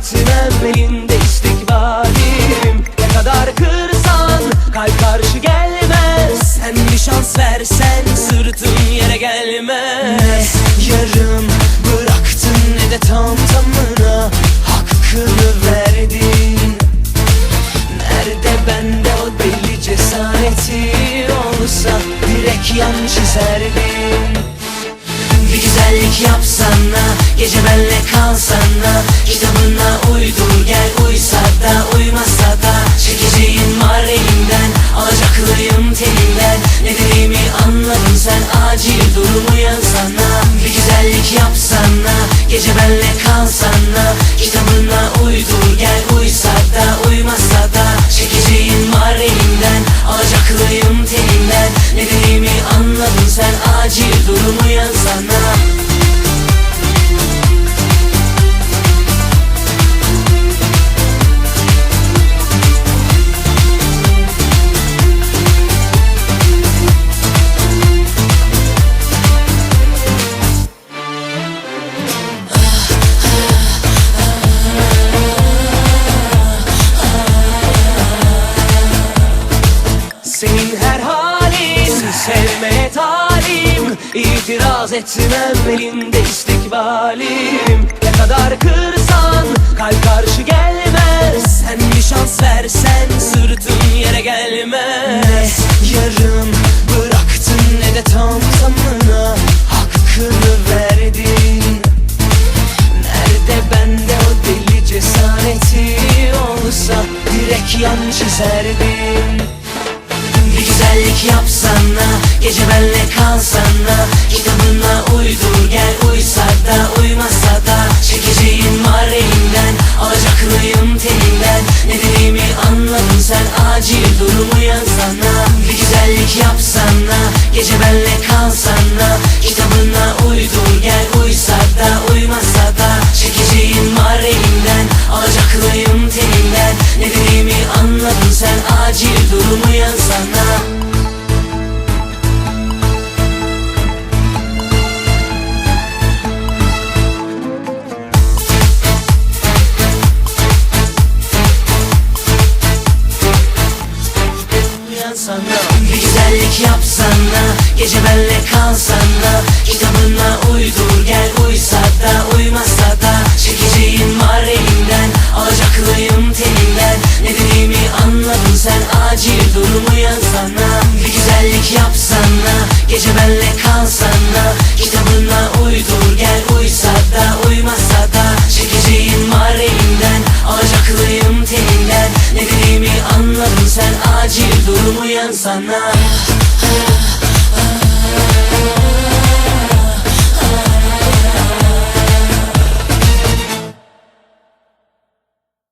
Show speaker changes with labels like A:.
A: etmem elinde istikbalim. Ne kadar kırsan kalp karşı gelmez. Sen bir şans versen sırtın yere gelmez. Ne yarım bıraktın ne de tam tamına Hakkını verdin. Nerede bende o deli cesareti olsa Direkt yan çizerdim. Bir güzellik yapsana Gece benle kalsana Kitabına uydur. Gel Uysa da uymasa da Çekeceğin var elimden Alacaklıyım telinden. Ne dediğimi anladın sen Acil durum uyansana. Bir güzellik yapsana Gece benle kalsana Kitabına uydur. Gel Uysa da uymasa da Çekeceğin var elimden Alacaklıyım telinden. Ne dediğimi Senin her halin sevmeye talim İtiraz etmem elinde istikbalim Ne kadar kırsan kalp karşı gelmez. Sen bir şans versen sırtın yere gelmez. Yarım bıraktın ne de tam tamına Hakkını verdin. Nerede bende o deli cesareti olsa Direkt yan çizerdim yapsana Gece benle kalsana. Kitabına uydur gel Uysa da uymasa da. Çekeceğin var elimden Alacaklıyım telinden? Ne dediğimi anladın sen Acil durum uyansana. Bir güzellik yapsana Gece benle kalsana. Kitabına uydur gel Uysa da uymasa da. Çekeceğin var elimden Alacaklıyım telinden? Ne dediğimi anladın sen Acil durum uyansana Gece benle kalsana Kitabına uydur. Gel Uysa da uymasa da Çekeceğin var elimden. Alacaklıyım telinden. Ne dediğimi anladın sen. Acil durum uyansana. Bir güzellik yapsana Gece benle kalsana Kitabına uydur. Gel Uysa da uymasa da Çekeceğin var elimden. Alacaklıyım telinden. Ne dediğimi anladın sen. Acil durum uyansana